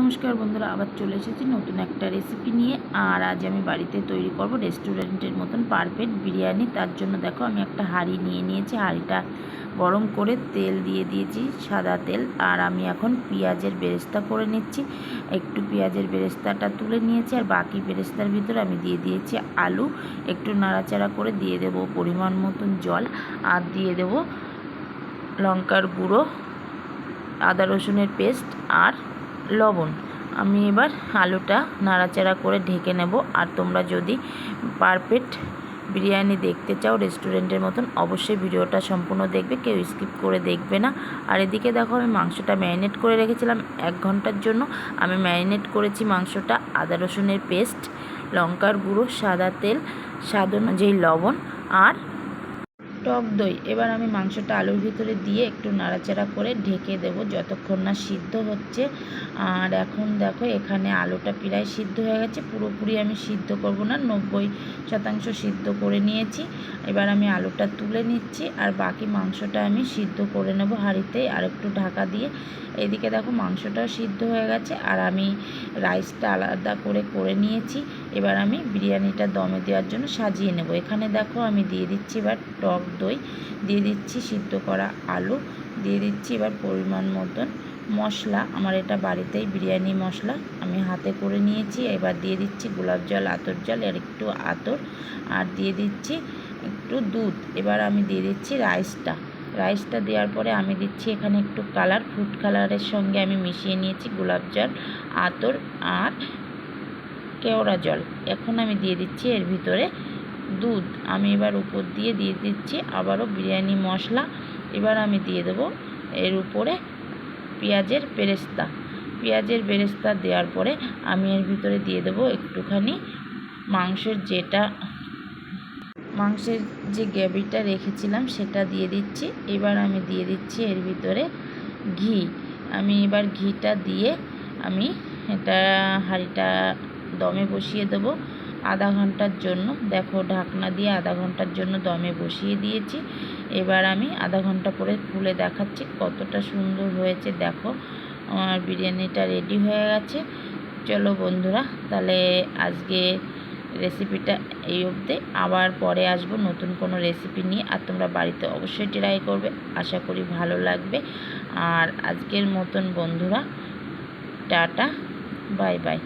নমস্কার বন্ধুরা, আবার চলে এসেছি নতুন একটা রেসিপি নিয়ে। আর আজ আমি বাড়িতে তৈরি করব রেস্টুরেন্টের মতন পারফেক্ট বিরিয়ানি। তার জন্য দেখো, আমি একটা হাঁড়ি নিয়ে নিয়েছি। হাঁড়িটা গরম করে তেল দিয়ে দিয়েছি, সাদা তেল। আর আমি এখন পেঁয়াজের বেরেস্তা করে নিচ্ছি। একটু পেঁয়াজের বেরেস্তাটা তুলে নিয়েছি, আর বাকি বেরেস্তার ভিতরে আমি দিয়ে দিয়েছি আলু। একটু নাড়াচাড়া করে দিয়ে দেব পরিমাণ মতন জল। আর দিয়ে দেব লঙ্কার গুঁড়ো, আদা রসুনের পেস্ট আর লবণ। আমি এবার আলুটা নাড়াচাড়া করে ঢেকে নেব। আর তোমরা যদি পারফেক্ট বিরিয়ানি দেখতে চাও রেস্টুরেন্টের মতন, অবশ্যই ভিডিওটা সম্পূর্ণ দেখবে, কেউ স্কিপ করে দেখবে না। আর এদিকে দেখো, আমি মাংসটা ম্যারিনেট করে রেখেছিলাম এক ঘণ্টার জন্য। আমি ম্যারিনেট করেছি মাংসটা আদা রসুনের পেস্ট, লঙ্কার গুঁড়ো, সাদা তেল, স্বাদ অনুযায়ী লবণ আর টক দই। এবার আমি মাংসটা আলুর ভিতরে দিয়ে একটু নাড়াচাড়া করে ঢেকে দেব যতক্ষণ না সিদ্ধ হচ্ছে। আর এখন দেখো এখানে আলুটা প্রায় সিদ্ধ হয়ে গেছে। পুরোপুরি আমি সিদ্ধ করব না, নব্বই শতাংশ সিদ্ধ করে নিয়েছি। এবার আমি আলুটা তুলে নিচ্ছি আর বাকি মাংসটা আমি সিদ্ধ করে নেব হাঁড়িতে আর একটু ঢাকা দিয়ে। এদিকে দেখো মাংসটাও সিদ্ধ হয়ে গেছে আর আমি রাইসটা আলাদা করে করে নিয়েছি। এবার আমি বিরিয়ানিটা দমে দেওয়ার জন্য সাজিয়ে নেব। এখানে দেখো আমি দিয়ে দিচ্ছি এবার টক দই, দিয়ে দিচ্ছি সিদ্ধ করা আলু, দিয়ে দিচ্ছি এবার পরিমাণ মতন মশলা। আমার এটা বাড়িতেই বিরিয়ানি মশলা আমি হাতে করে নিয়েছি। এবার দিয়ে দিচ্ছি গোলাপ জল, আতর জল, আর একটু আতর। আর দিয়ে দিচ্ছি একটু দুধ। এবার আমি দিয়ে দিচ্ছি রাইসটা। রাইসটা দেওয়ার পরে আমি দিচ্ছি এখানে একটু কালার ফুড কালারের সঙ্গে আমি মিশিয়ে নিয়েছি গোলাপ জল, আতর, আর কেওড়া জল। এখন আমি দিয়ে দিচ্ছি এর ভিতরে দুধ। আমি এবার উপর দিয়ে দিয়ে দিচ্ছি আবারও বিরিয়ানি মশলা। এবার আমি দিয়ে দেবো এর উপরে পেঁয়াজের বেরেস্তা। পেঁয়াজের বেরেস্তা দেওয়ার পরে আমি এর ভিতরে দিয়ে দেবো একটুখানি মাংসের যেটা, মাংসের যে গ্রেভিটা রেখেছিলাম সেটা দিয়ে দিচ্ছি। এবার আমি দিয়ে দিচ্ছি এর ভিতরে ঘি। আমি এবার ঘিটা দিয়ে আমি এটা হাঁড়িটা দমে বসিয়ে দেবো। আধা ঘণ্টার জন্য। দেখো, ঢাকনা দিয়ে আধা ঘণ্টার জন্য দমে বসিয়ে দিয়েছি। এবার আমি আধা ঘণ্টা পরে খুলে দেখাচ্ছি কতটা সুন্দর হয়েছে। দেখো, আমার বিরিয়ানিটা রেডি হয়ে গেছে। চলো বন্ধুরা, তাহলে আজকে রেসিপিটা এই অবধি। আবার পরে আসব নতুন কোনো রেসিপি নিয়ে। আর তোমরা বাড়িতে অবশ্যই ট্রাই করবে। আশা করি ভালো লাগবে। আর আজকের মতন বন্ধুরা, টাটা, বাই বাই।